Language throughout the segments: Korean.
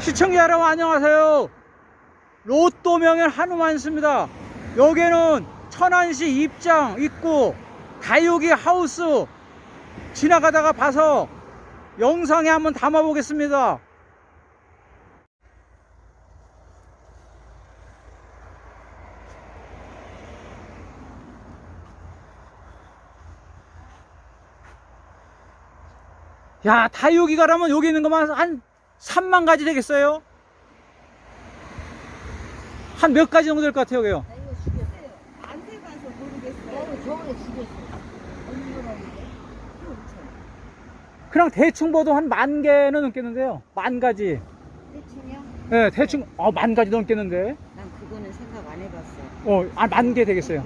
시청자 여러분 안녕하세요. 로또 명예 한우만스입니다. 여기는 천안시 입장 있고 다육이 하우스 지나가다가 봐서 영상에 한번 담아 보겠습니다. 야, 다육이 가라면 여기 있는 것만 한 3만 가지 되겠어요? 한 몇 가지 정도 될 것 같아요, 해봐서 모르겠어요. 어? 그냥 대충 봐도 한 만 개는 넘겠는데요. 만 가지. 대충이요? 예, 대충, 어, 만 가지 넘겠는데. 난 그거는 생각 안 해봤어. 어, 아, 만 개 되겠어요.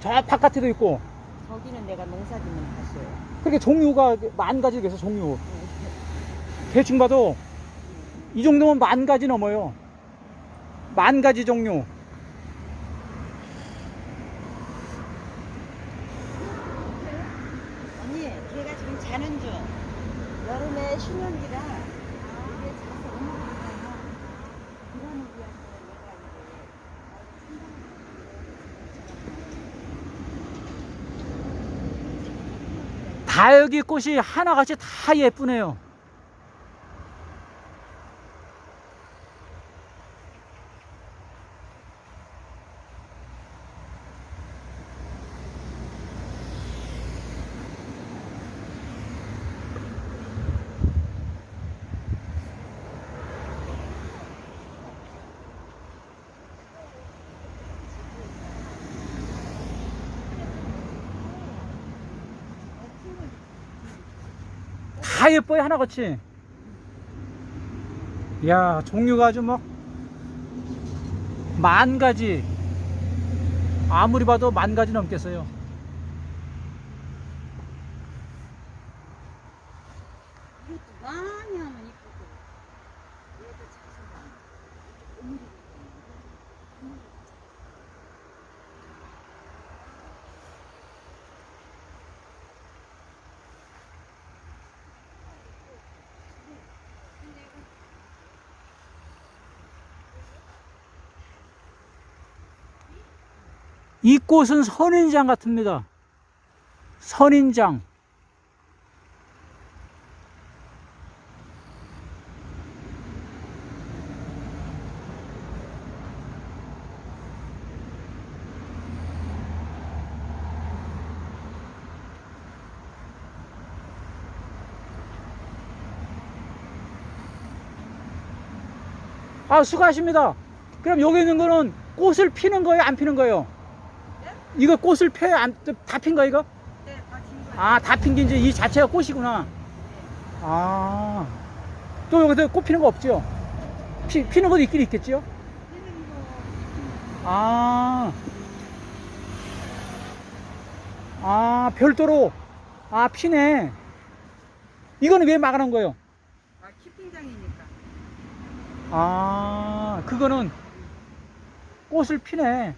저 바깥에도 있고. 거기는 내가 농사짓는 봤어요. 그렇게 종류가 만 가지 되겠어, 종류. 대충 봐도 이 정도면 만 가지 넘어요. 만 가지 종류. 언니, 걔가 지금 자는 중. 여름에 이게 자서 위해서 내가 다육이 꽃이 하나같이 다 예쁘네요. 다 예뻐요 하나같이. 야 종류가 아주 막 만 가지. 아무리 봐도 만 가지 넘겠어요 이것도 많이 하면 이쁘고. 얘도 자서가. 오늘이 이 꽃은 선인장 같습니다. 선인장. 아 수고하십니다. 그럼 여기 있는 거는 꽃을 피는 거예요? 안 피는 거예요 이거 꽃을 펴요? 안, 다핀 거야, 이거? 네, 다진 거예요. 아, 다 핀 게 이제 이 자체가 꽃이구나. 아. 또 여기서 꽃 피는 거 없죠? 피, 피는 것도 있긴 있겠지요? 거. 아. 아, 별도로. 아, 피네. 이거는 왜 막아놓은 거예요? 아, 키핑장이니까. 아, 그거는 꽃을 피네.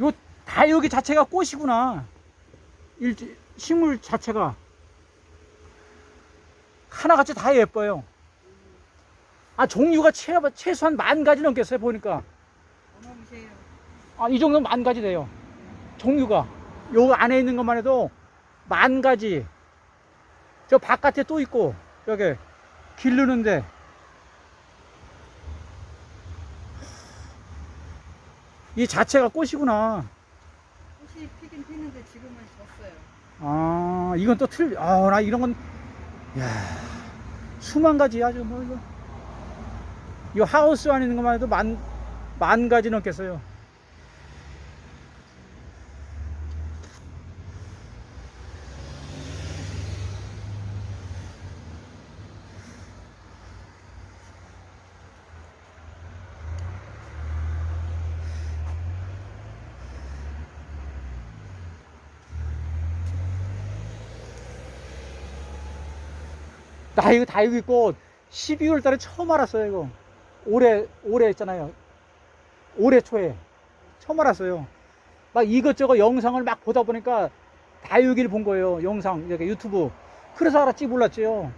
요 다육이 자체가 꽃이구나. 일, 식물 자체가. 하나같이 다 예뻐요. 아, 종류가 최, 최소한 만 가지 넘겠어요, 보니까. 아, 이 정도면 만 가지 돼요. 종류가. 요 안에 있는 것만 해도 만 가지. 저 바깥에 또 있고, 여기, 기르는데. 이 자체가 꽃이구나. 꽃이 피긴 피는데 지금은 졌어요. 아, 이건 또 틀, 아, 나 이런 건, 야 수만 가지 아주 뭐, 이거. 이 하우스 안에 있는 것만 해도 만, 만 가지 넘겠어요. 나 이거 다 있고 12월 달에 처음 알았어요 이거 올해 올해 했잖아요 올해 초에 처음 알았어요 막 이것저것 영상을 막 보다 보니까 다육이를 본 거예요 영상 이렇게 유튜브 그래서 알았지 몰랐지요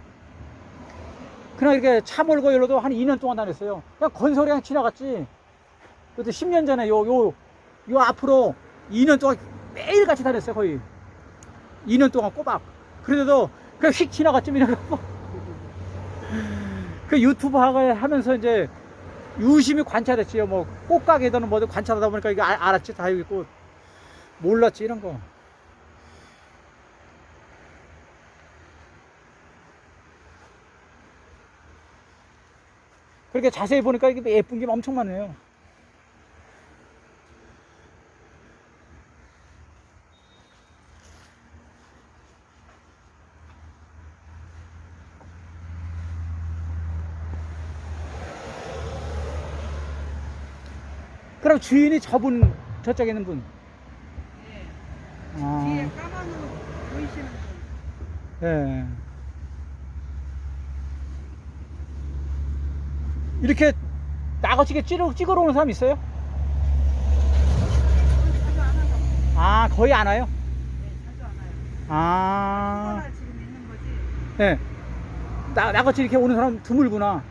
그냥 이렇게 차 몰고 열로도 한 2년 동안 다녔어요. 그냥 건설이 그냥 지나갔지. 그것도 10년 전에 요, 요, 요 앞으로 2년 동안 매일 같이 다녔어요, 거의. 2년 동안 꼬박. 그래도 그냥 휙 지나갔지, 그냥. 그 유튜브 하면서 이제 유심히 관찰했지요. 뭐, 꽃가게든 뭐든 관찰하다 보니까 이게 아- 알았지, 다육이 꽃. 몰랐지, 이런 거. 그렇게 자세히 보니까 이게 예쁜 게 엄청 많네요. 그럼 주인이 저분 저쪽에 있는 분. 예. 아, 뒤에 까만 옷 보이시는 분. 예. 이렇게 나거치게 찍어, 찍으러 오는 사람 있어요? 자주 안 하고. 아, 거의 안 와요? 네, 자주 안 와요. 아, 코로나 지금 있는 거지. 예. 나, 나같이 이렇게 오는 사람 드물구나.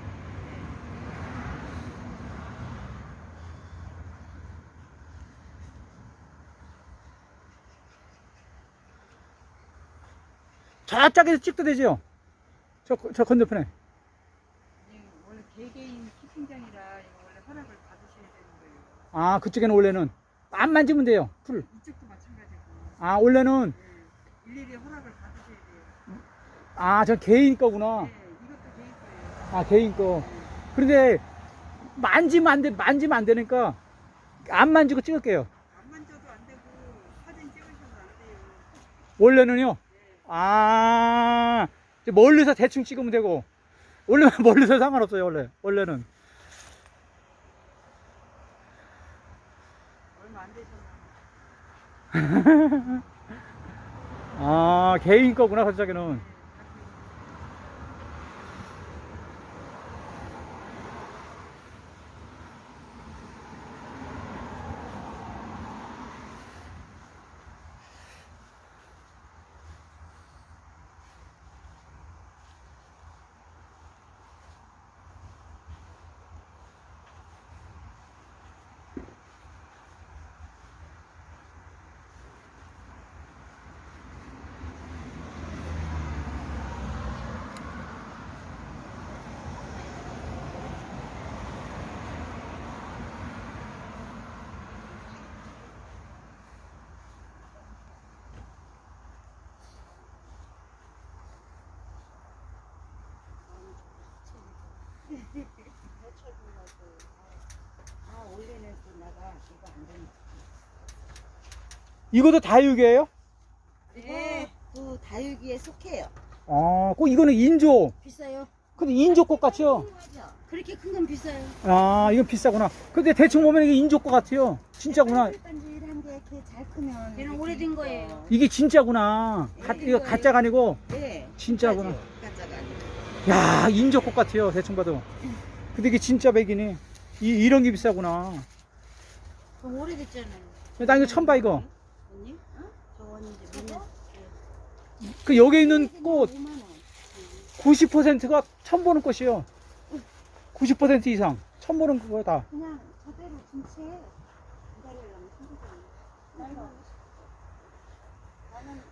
저쪽에서 찍도 되죠? 저, 저 건너편에. 이 원래 개개인 키팅장이라 이거 원래 허락을 받으셔야 되는 거예요. 아, 그쪽에는 원래는 안 만지면 돼요. 풀. 이쪽도 마찬가지고. 아, 원래는, 예. 일일이 허락을 받으셔야 돼요. 아, 저 개인 거구나. 네, 이것도 개인 거예요. 아, 개인 거. 그런데 만지면 안 돼, 만지면 안 되니까 안 만지고 찍을게요. 안 만져도 안 되고 사진 찍으셔도 안 돼요. 원래는요. 아, 멀리서 대충 찍으면 되고. 원래 멀리서 상관없어요, 원래. 원래는. 얼마 안 되셨나. 아, 개인 거구나, 저쪽에는. 이것도 다육이에요? 네. 그 다육이에 속해요. 아, 그 이거는 인조. 비싸요? 근데 인조꽃 같죠? 그렇게 큰 건 비싸요. 아, 이건 비싸구나. 근데 대충 보면 이게 인조꽃 같아요. 진짜구나. 반질반질한 게 이렇게 잘 크면. 얘는 오래된 거예요. 이게 진짜구나. 가, 이거 가짜가 아니고 네. 진짜구나. 가짜가 아니고. 야, 인조꽃 같아요. 대충 봐도. 근데 이게 진짜 백이네. 이, 이런 게 비싸구나. 그럼 오래됐잖아요. 나 이거 처음 봐, 이거. 언니? 어? 저 언니 이제 몇 년? 그 여기 있는 꽃 5만 원. 90%가 처음 보는 꽃이요. 90% 이상. 처음 보는 거 다. 그냥 저대로 김치에 기다리려면 힘들거든요. 나는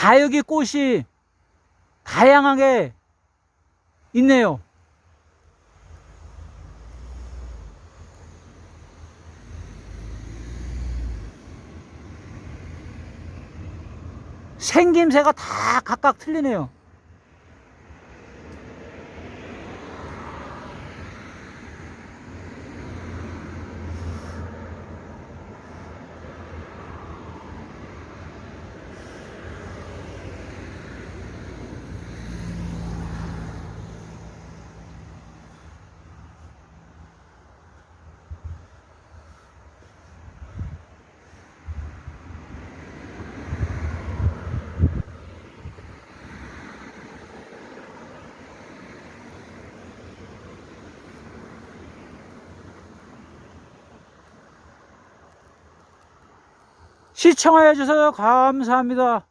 다 여기 꽃이 다양하게 있네요. 생김새가 다 각각 틀리네요. 시청해 주셔서 감사합니다.